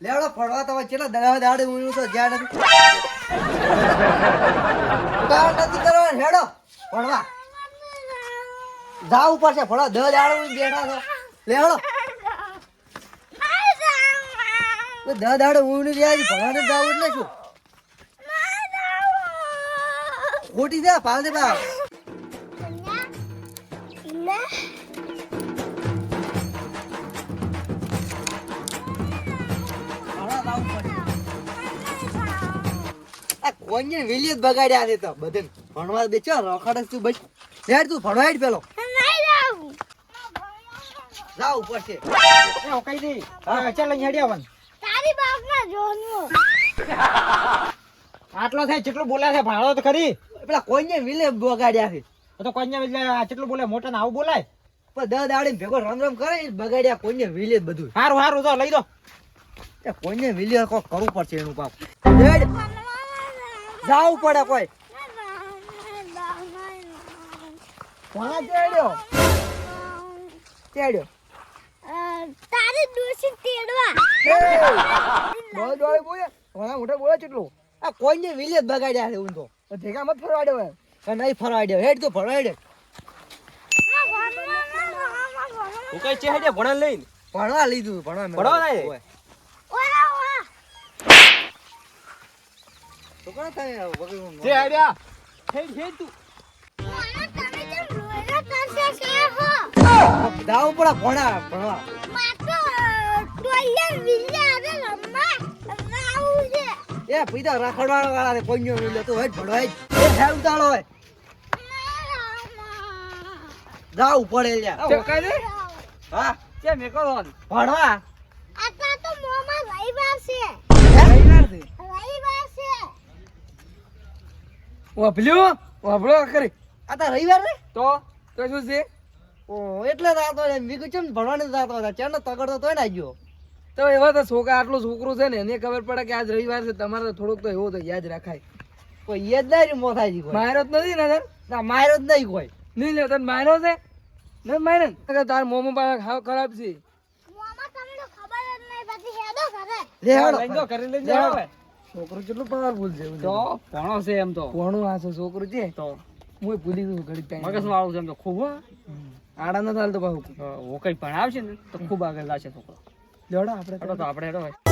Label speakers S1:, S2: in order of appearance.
S1: લેવડો ફરવા તમે કેટલા દડા દાડે હું તો જ્યાં નથી. ઉતાવળ નથી કરવા હેડો, ફરવા. જાવ ઉપર છે, ફરવા. દસ દાડે હું બેઠા છો. લેવડો દસ દાડે હું ને જ્યાં ભણવાને જાવ એટલે શું? ખોટી દે પાલ દે બા કોઈને વિલિયત બગાડ્યા છે તો. બધે ભણવા બેચો રખડે તું બસ. યાર તું ભણવા હેડ પેલો. જા ઉપર છે.
S2: એ ઓકાઈ દે હા ચાલ અહીં હેડી આવવાનું. આટલો થાય જેટલું બોલે છે ભાડો તો ખરી.
S1: પેલા કોઈને વિલે બગાડ્યા છે.
S2: તો કોઈને એટલે આ જેટલું બોલે મોટા ને આવું બોલાય.
S1: પણ દ દાડે ભેગો રમ રમ કરે બગાડ્યા કોઈને વિલે બધું
S2: સારું સારું તો લઈ દો
S1: એ કોઈને વેલે કોક કરવું પડશે એનું પાપ. હેડ. જાવું પડે કોઈ. કોના ચેડ્યો ચેડ્યો
S3: તારે દોષી તેડવા.
S1: બોલ બોલ બોલે. ઘણા મોટા બોલે કેટલું આ કોઈને વેલે જ બગાડ્યા છે હું તો ભેગા મત ફરવાડ્યો હોય કે નહીં ફરવાડ્યો. હેડ તો ફરવાડ્યો
S4: હું કઈ ચેહડે ભણન લઈને?
S1: ભણવા લીધું ભણવા
S4: ભણવા જાય?
S1: હોય.
S3: ઓલા ઓલા
S1: તો કોણ થાય વગર
S4: જે આડ્યા હેડ હેડ તું.
S3: હો?
S1: દાવ પડા ભણા ભણવા. એ પીધા રખડવાળા વાળા ને કોઈનો મિલ્યો તો હેડ ભણવા હેડ. એ હેડ ઉતાળો હોય. જાવ પડે લ્યા. હા?
S4: કે મેં કહો
S1: ભણવા
S3: આટલા તો મોમાં રવિવાર છે
S1: રવિવાર છે.
S3: રવિવાર છે
S1: વાભલ્યો વાભળો કરી આ તો રવિવાર ને?
S4: તો?
S1: તો શું છે? ઓ એટલે જ આતો એમ વીકુ ચમ ભણવાની આતો હતા ચારનો તગડતો તોય ના ગયો.
S5: તો એવા તો છોકરા આટલું છોકરું છે ને એને ખબર પડે કે આજ રવિવાર છે તમારે તો થોડુંક તો એવો તો યાદ રાખાય.
S1: કોઈ યાદ ના રહ્યું મોથાજી કોઈ.
S5: માર્યો જ નથી ને સર
S1: ના માર્યો જ નહીં કોઈ.
S5: નહીં લે તને માર્યો છે? ને કે તાર મોમો પાસે ખાવ ખરાબ છે.
S3: મોમાં તમને ખબર જ નહીં પછી હેડો કરે
S1: લે હેડો
S4: કરી લઈને
S1: લે
S4: જાઓ.
S1: હેડો.
S4: હવે
S5: છોકરું કેટલું પાવરફુલ છે
S4: તો ભણો છે એમ તો.
S5: ભણું આ છે છોકરો છે
S4: તો.
S5: હું ભૂલી ગયું ઘડી ટાઈમ
S4: મગજ વાળું છે એમ તો ખૂબ.
S5: આડા ન પાછું.
S4: તો હું કઈ ભણાવશે ને તો ખૂબ આગળ જશે છોકરો.
S5: લેવડો આપણે
S4: તો આપણે